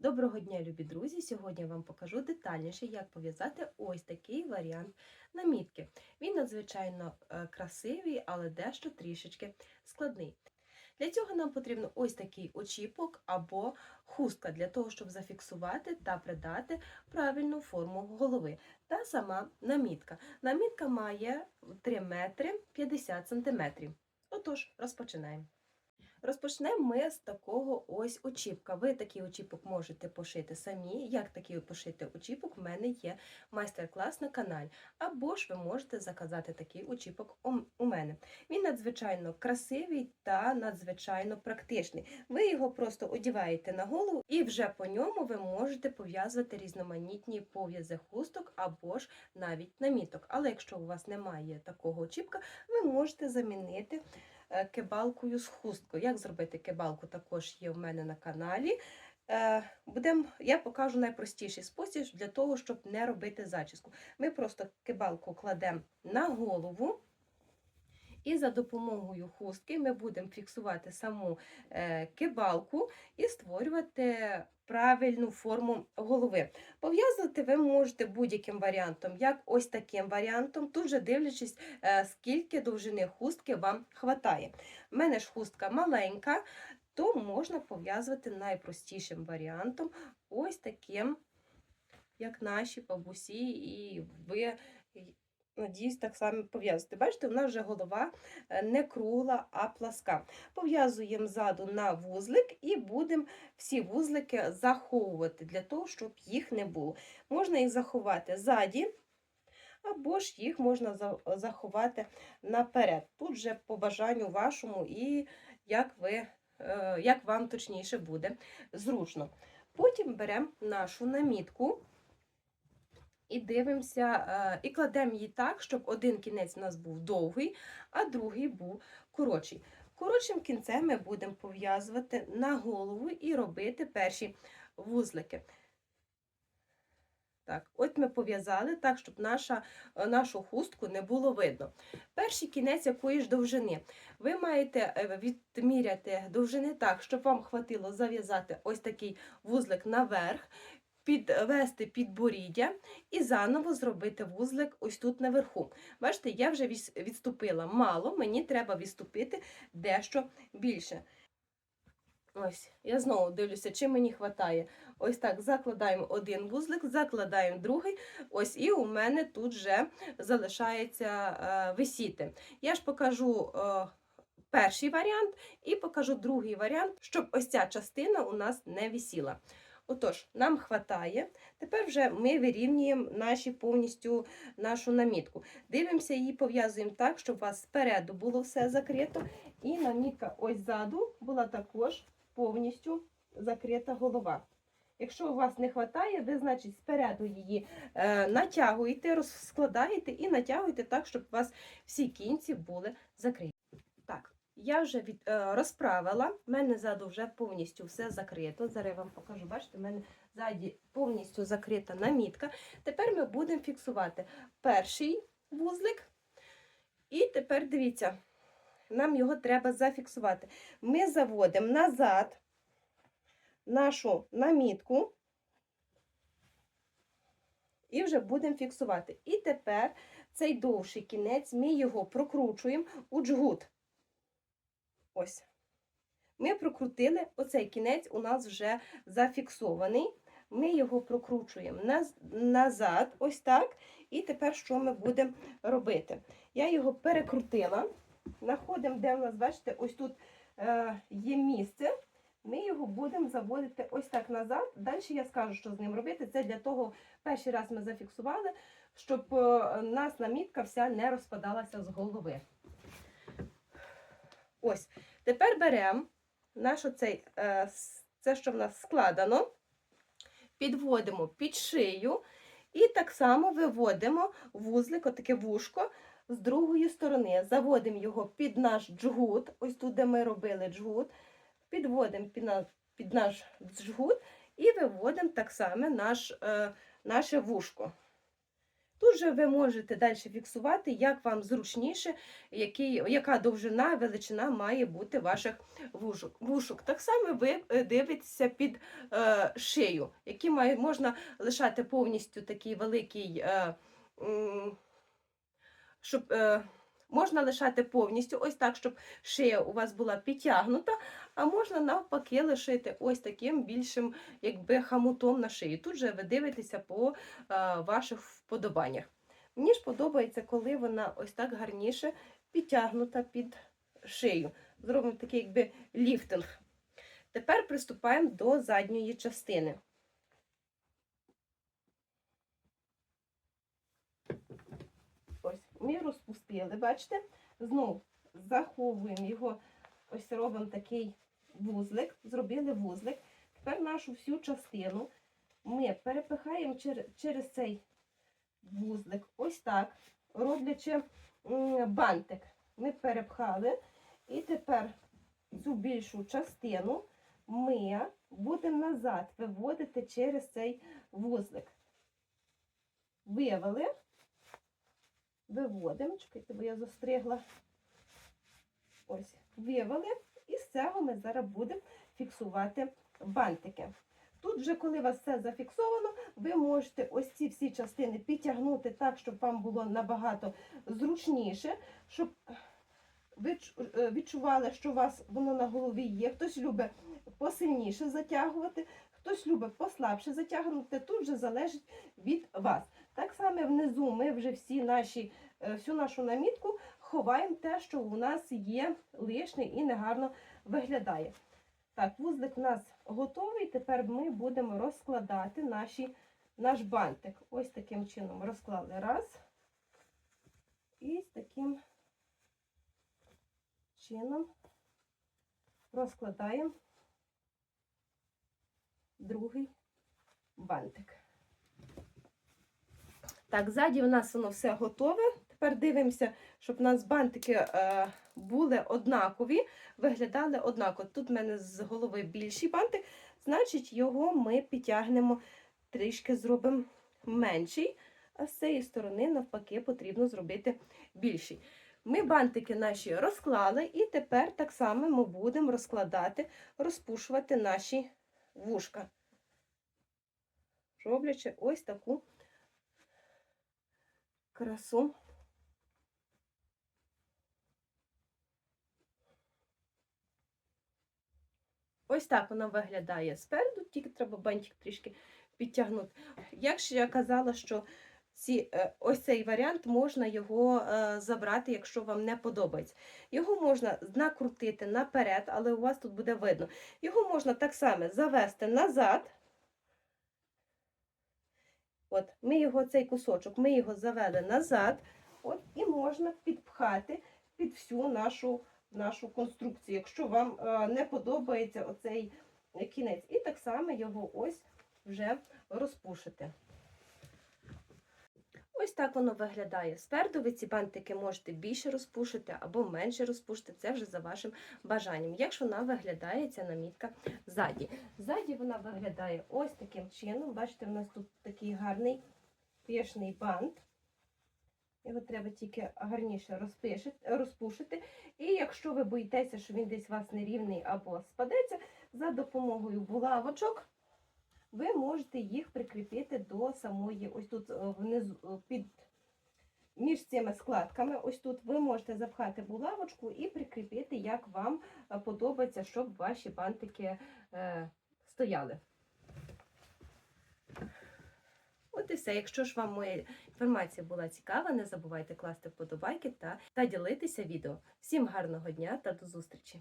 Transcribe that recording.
Доброго дня, любі друзі! Сьогодні я вам покажу детальніше, як пов'язати ось такий варіант намітки. Він надзвичайно е, красивий, але дещо трішечки складний. Для цього нам потрібно ось такий очіпок або хустка для того, щоб зафіксувати та придати правильну форму голови. Та сама намітка. Намітка має 3 метри 50 сантиметрів. Отож, розпочинаємо. Розпочнемо ми з такого ось очіпка. Ви такий очіпок можете пошити самі. Як такий пошити очіпок, в мене є майстер-клас на каналі. Або ж ви можете заказати такий очіпок у- мене. Він надзвичайно красивий та надзвичайно практичний. Ви його просто одіваєте на голову, і вже по ньому ви можете пов'язувати різноманітні пов'язи хусток або ж навіть наміток. Але якщо у вас немає такого очіпка, ви можете замінити кебалкою з хусткою. Як зробити кебалку, також є в мене на каналі. Е, Будем, я покажу найпростіший спосіб для того, щоб не робити зачіску. Ми просто кебалку кладемо на голову. І за допомогою хустки ми будемо фіксувати саму е, кибалку і створювати правильну форму голови. Пов'язувати ви можете будь-яким варіантом, як ось таким варіантом, тут же дивлячись, е, скільки довжини хустки вам хватає. У мене ж хустка маленька, то можна пов'язувати найпростішим варіантом, ось таким, як наші бабусі, і ви. Надіюсь, так само пов'язувати. Бачите, у нас вже голова е, не кругла, а пласка. Пов'язуємо ззаду на вузлик і будемо всі вузлики заховувати для того, щоб їх не було. Можна їх заховати ззаді, або ж їх можна заховати наперед. Тут вже по бажанню вашому і як, ви, е, як вам точніше буде зручно. Потім беремо нашу намітку. І дивимося, е, і кладемо її так, щоб один кінець у нас був довгий, а другий був коротший. Коротшим кінцем ми будемо пов'язувати на голову і робити перші вузлики. Так, от ми пов'язали так, щоб наша, е, нашу хустку не було видно. Перший кінець якої ж довжини. Ви маєте е, відміряти довжини так, щоб вам хватило зав'язати ось такий вузлик наверх, підвести підборіддя і заново зробити вузлик ось тут наверху. Бачите, я вже відступила мало, мені треба відступити дещо більше. Ось, я знову дивлюся, чи мені вистачає. Ось так закладаємо один вузлик, закладаємо другий. Ось, і у мене тут вже залишається е, висіти. Я ж покажу е, перший варіант і покажу другий варіант, щоб ось ця частина у нас не висіла. Отож, нам вистачає. Тепер вже ми вирівнюємо наші повністю нашу намітку. Дивимося її, пов'язуємо так, щоб у вас спереду було все закрито. І намітка ось ззаду була також повністю закрита голова. Якщо у вас не вистачає, ви, значить, спереду її е, натягуєте, розкладаєте і натягуєте так, щоб у вас всі кінці були закриті. Так, я вже від, е, розправила, в мене ззаду вже повністю все закрито. Зараз я вам покажу, бачите, в мене ззаді повністю закрита намітка. Тепер ми будемо фіксувати перший вузлик. І тепер дивіться, нам його треба зафіксувати. Ми заводимо назад нашу намітку і вже будемо фіксувати. І тепер цей довший кінець ми його прокручуємо у джгут. Ось. Ми прокрутили, оцей кінець у нас вже зафіксований. Ми його прокручуємо наз- назад, ось так. І тепер що ми будемо робити? Я його перекрутила. Знаходимо, де у нас, бачите, ось тут е, є місце. Ми його будемо заводити ось так назад. Далі я скажу, що з ним робити. Це для того, перший раз ми зафіксували, щоб е, нас намітка вся не розпадалася з голови. Ось. Тепер беремо наш оцей, е, це, що в нас складено, підводимо під шию і так само виводимо вузлик, отаке вушко з другої сторони. Заводимо його під наш джгут, ось тут, де ми робили джгут, підводимо під, на, під наш джгут і виводимо так само наш, е, наше вушко. Тут же ви можете далі фіксувати, як вам зручніше, який, яка довжина, величина має бути ваших вушок. вушок. Так само ви е, дивитеся під е, шию, які має, можна лишати повністю такий великий, е, щоб. Е, Можна лишати повністю ось так, щоб шия у вас була підтягнута, а можна навпаки лишити ось таким більшим якби хамутом на шиї. Тут же ви дивитеся по е, ваших вподобаннях. Мені ж подобається, коли вона ось так гарніше підтягнута під шию. Зробимо такий якби ліфтинг. Тепер приступаємо до задньої частини. Ось, ми розпустили, бачите? Знову заховуємо його, ось робимо такий вузлик, зробили вузлик. Тепер нашу всю частину ми перепихаємо через цей вузлик, ось так, роблячи бантик. Ми перепхали, і тепер цю більшу частину ми будемо назад виводити через цей вузлик. Вивели, виводимо, чекайте, бо я застригла. Ось, вивели, і з цього ми зараз будемо фіксувати бантики. Тут вже, коли у вас все зафіксовано, ви можете ось ці всі частини підтягнути так, щоб вам було набагато зручніше, щоб ви е, відчували, що у вас воно на голові є. Хтось любить посильніше затягувати, хтось любить послабше затягувати. Тут вже залежить від вас. Так само внизу ми вже всі наші, е, всю нашу намітку ховаємо те, що у нас є лишнє і негарно виглядає. Так, вузлик у нас готовий. Тепер ми будемо розкладати наші, наш бантик. Ось таким чином розклали раз. І з таким чином розкладаємо другий бантик. Так, ззаді у нас воно все готове. Тепер дивимося, щоб у нас бантики е, були однакові, виглядали однаково. Тут в мене з голови більший бантик, значить, його ми підтягнемо, трішки зробимо менший, а з цієї сторони, навпаки, потрібно зробити більший. Ми бантики наші розклали, і тепер так само ми будемо розкладати, розпушувати наші вушка, роблячи ось таку красу. Ось так вона виглядає спереду, тільки треба бантик трішки підтягнути. Як ж я казала, що ці, е, ось цей варіант можна його е, забрати, якщо вам не подобається. Його можна накрутити наперед, але у вас тут буде видно. Його можна так само завести назад. От, Ми його, цей кусочок, ми його завели назад, от, і можна підпхати під всю нашу, нашу конструкцію, якщо вам е, не подобається оцей кінець. І так само його ось вже розпушити. Ось так воно виглядає. Спереду ви ці бантики можете більше розпушити або менше розпушити, це вже за вашим бажанням. Якщо вона виглядає ця намітка ззаді. Ззаді вона виглядає ось таким чином. Бачите, у нас тут такий гарний пішний бант. Його треба тільки гарніше розпушити. І якщо ви боїтеся, що він десь у вас нерівний або спадеться, за допомогою булавочок ви можете їх прикріпити до самої, ось тут е, внизу е, під між цими складками, ось тут ви можете запхати булавочку і прикріпити, як вам е, подобається, щоб ваші бантики е, стояли. От і все. Якщо ж вам моя інформація була цікава, не забувайте класти вподобайки та, та ділитися відео. Всім гарного дня та до зустрічі!